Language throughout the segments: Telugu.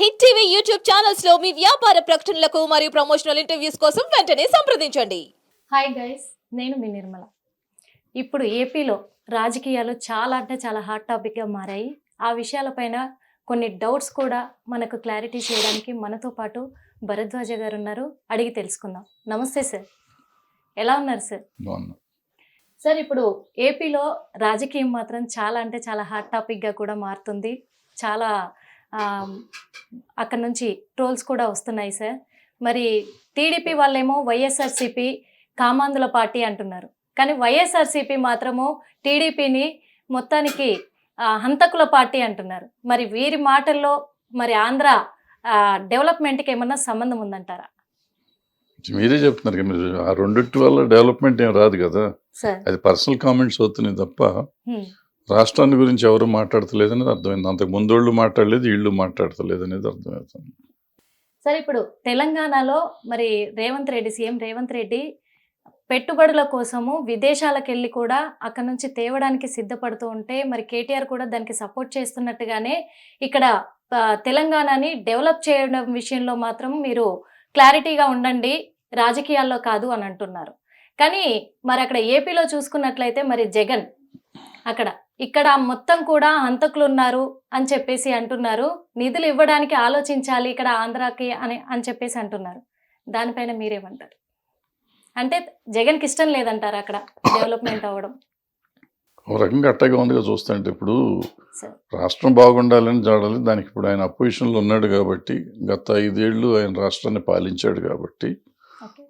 హిట్ టీవీ యూట్యూబ్ ఛానల్స్లో మీ వ్యాపార ప్రకటనలకు మరియు ప్రమోషనల్ ఇంటర్వ్యూస్ కోసం వెంటనే సంప్రదించండి. హాయ్ గైస్ నేను మీ నిర్మల. ఇప్పుడు ఏపీలో రాజకీయాలు చాలా అంటే చాలా హాట్ టాపిక్గా మారాయి. ఆ విషయాలపైన కొన్ని డౌట్స్ కూడా మనకు క్లారిటీ చేయడానికి మనతో పాటు భరద్వాజ గారు ఉన్నారు. అడిగి తెలుసుకుందాం. నమస్తే సార్ ఎలా ఉన్నారు సార్ బాగున్నా. సార్ ఇప్పుడు ఏపీలో రాజకీయం మాత్రం చాలా అంటే చాలా హాట్ టాపిక్గా కూడా మారుతుంది. చాలా అక్కడ నుంచి ట్రోల్స్ కూడా వస్తున్నాయి సార్. మరి టీడీపీ వాళ్ళేమో వైఎస్ఆర్సీపీ కామాంధుల పార్టీ అంటున్నారు. కానీ వైఎస్ఆర్సీపీ మాత్రము టీడీపీని మొత్తానికి హంతకుల పార్టీ అంటున్నారు. మరి వీరి మాటల్లో మరి ఆంధ్ర డెవలప్మెంట్కి ఏమన్నా సంబంధం ఉందంటారా? మీరే చెప్తున్నారు కదా మీరు. ఆ రెండిటి వల్ల డెవలప్మెంట్ ఏం రాదు కదా. సార్. అది పర్సనల్ కామెంట్స్ అవుతున్నాయి తప్ప. రాష్ట్రాన్ని గురించి ఎవరు మాట్లాడతలేదు అనేది అర్థమైంది. అంతకు ముందు వాళ్ళు మాట్లాడలేదు వీళ్ళు మాట్లాడతలేదు అనేది అర్థమవుతుంది. సరే ఇప్పుడు తెలంగాణలో మరి రేవంత్ రెడ్డి సీఎం రేవంత్ రెడ్డి పెట్టుబడుల కోసము విదేశాలకు వెళ్ళి కూడా అక్కడ నుంచి తేవడానికి సిద్ధపడుతూ ఉంటే మరి కేటీఆర్ కూడా దానికి సపోర్ట్ చేస్తున్నట్టుగానే ఇక్కడ తెలంగాణని డెవలప్ చేయడం విషయంలో మాత్రం మీరు క్లారిటీగా ఉండండి రాజకీయాల్లో కాదు అని అంటున్నారు. కానీ మరి అక్కడ ఏపీలో చూసుకున్నట్లయితే మరి జగన్ అక్కడ ఇక్కడ మొత్తం కూడా హంతకులు ఉన్నారు అని చెప్పేసి అంటున్నారు. నిధులు ఇవ్వడానికి ఆలోచించాలి ఇక్కడ ఆంధ్రాకి అని అని చెప్పేసి అంటున్నారు. దానిపైన మీరేమంటారు? అంటే జగన్కి ఇష్టం లేదంటారు అక్కడ డెవలప్మెంట్ అవ్వడం? ఒక రకంగా అట్టగా ఉందిగా చూస్తుంటే ఇప్పుడు రాష్ట్రం బాగుండాలని చూడాలి దానికి ఇప్పుడు ఆయన అపోజిషన్లో ఉన్నాడు కాబట్టి గత ఐదేళ్ళు ఆయన రాష్ట్రాన్ని పాలించాడు కాబట్టి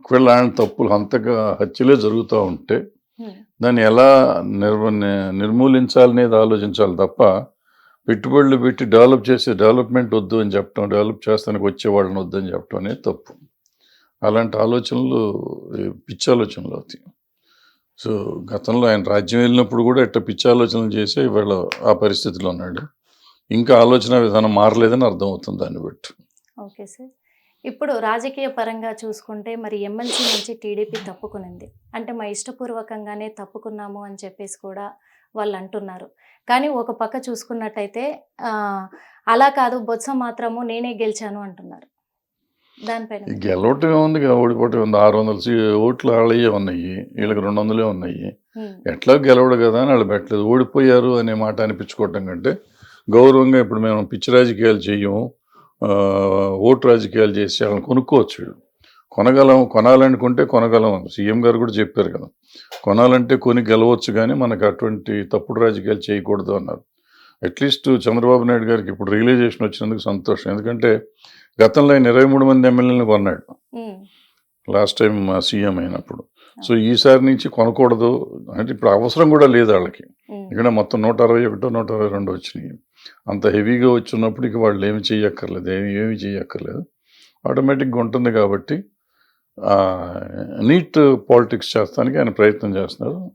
ఒకవేళ ఆయన తప్పులు అంతగా హత్యలే జరుగుతూ ఉంటే. దాన్ని ఎలా నిర్వ నిర్మూలించాలనేది ఆలోచించాలి తప్ప పెట్టుబడులు పెట్టి డెవలప్ చేసే డెవలప్మెంట్ వద్దు అని చెప్పడం డెవలప్ చేస్తానికి వచ్చే వాళ్ళని వద్దు అని చెప్పడం అనేది తప్పు. అలాంటి ఆలోచనలు పిచ్చి ఆలోచనలు అవుతాయి. సో గతంలో ఆయన రాజ్యం వెళ్ళినప్పుడు కూడా ఇట్ట పిచ్చి ఆలోచనలు చేసి ఇవాళ ఆ పరిస్థితిలో ఉన్నాడు. ఇంకా ఆలోచన విధానం మారలేదని అర్థమవుతుంది దాన్ని బట్టి. Okay sir. ఇప్పుడు రాజకీయ పరంగా చూసుకుంటే మరి ఎమ్మెల్సీ నుంచి టీడీపీ తప్పుకునింది. అంటే మా ఇష్టపూర్వకంగానే తప్పుకున్నాము అని చెప్పేసి కూడా వాళ్ళు అంటున్నారు. కానీ ఒక పక్క చూసుకున్నట్టయితే అలా కాదు బొత్స మాత్రము నేనే గెలిచాను అంటున్నారు. దానిపైన గెలవటం ఉంది కదా ఓడిపోవటం ఉంది. ఆరు వందల ఓట్లు వాళ్ళయ్యే ఉన్నాయి. వీళ్ళకి రెండు వందలే ఉన్నాయి. ఎట్లా గెలవడు కదా అని వాళ్ళు పెట్టలేదు. ఓడిపోయారు అనే మాట అనిపించుకోవటం కంటే గౌరవంగా ఇప్పుడు మేము పిచ్చి రాజకీయాలు చెయ్యము ఓటు రాజకీయాలు చేసి వాళ్ళని కొనుక్కోవచ్చు వీళ్ళు. కొనగలం కొనాలనుకుంటే కొనగలం సీఎం గారు కూడా చెప్పారు కదా. కొనాలంటే కొని గెలవచ్చు కానీ మనకు అటువంటి తప్పుడు రాజకీయాలు చేయకూడదు అన్నారు. అట్లీస్ట్ చంద్రబాబు నాయుడు గారికి ఇప్పుడు రియలైజేషన్ వచ్చినందుకు సంతోషం. ఎందుకంటే గతంలో ఆయన ఇరవై మూడు మంది ఎమ్మెల్యేలను కొన్నాడు. లాస్ట్ టైం సీఎం అయినప్పుడు. సో ఈసారి నుంచి కొనకూడదు. అంటే ఇప్పుడు అవసరం కూడా లేదు వాళ్ళకి. ఇక్కడ మొత్తం నూట అరవై ఒకటో నూట అరవై రెండు వచ్చినాయి. అంత హెవీగా వచ్చినప్పుడు ఇక వాళ్ళు ఏమి చేయక్కర్లేదు ఏమి ఏమి చేయక్కర్లేదు ఆటోమేటిక్గా ఉంటుంది కాబట్టి నీట్ పాలిటిక్స్ చేస్తానికి ఆయన ప్రయత్నం చేస్తున్నారు.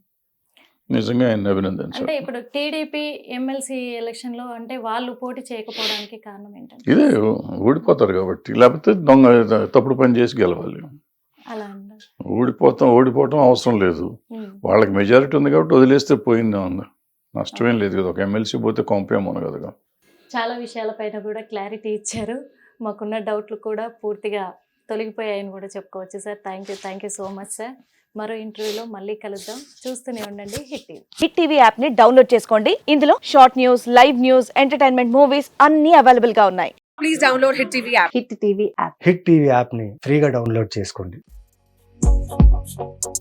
నిజంగా ఆయన అంటే అభినందించారు ఇప్పుడు టీడీపీ ఎమ్మెల్సీ ఎలక్షన్లో అంటే వాళ్ళు పోటీ చేయకపోవడానికి కారణం ఏంటంటే? ఇదే ఓడిపోతారు కాబట్టి. లేకపోతే దొంగ తప్పుడు పని చేసి గెలవాలి. ఓడిపోతాం ఓడిపోవటం అవసరం లేదు. వాళ్ళకి మెజారిటీ ఉంది కాబట్టి వదిలేస్తే పోయిందే ఉంది నష్టమేం లేదు కదా ఒక ఎమ్మెల్సీ పోతే కొంపేమోను కదా. చాలా విషయాలపైన కూడా క్లారిటీ ఇచ్చారు. మాకున్న డౌట్లు కూడా పూర్తిగా తొలగిపోయాయని కూడా చెప్పుకోవచ్చు sir. Thank you thank you so much sir. మరో ఇంటర్వ్యూలో మళ్ళీ కలుద్దాం. చూస్తూనే ఉండండి హిట్ టీవీ. హిట్ టీవీ యాప్ని డౌన్లోడ్ చేసుకోండి. ఇందులో short news live news entertainment movies అన్ని అవైలబుల్గా ఉన్నాయి. please download Hit TV app. Hit TV app. Hit TV యాప్ని ఫ్రీగా డౌన్లోడ్ చేసుకోండి. Thank.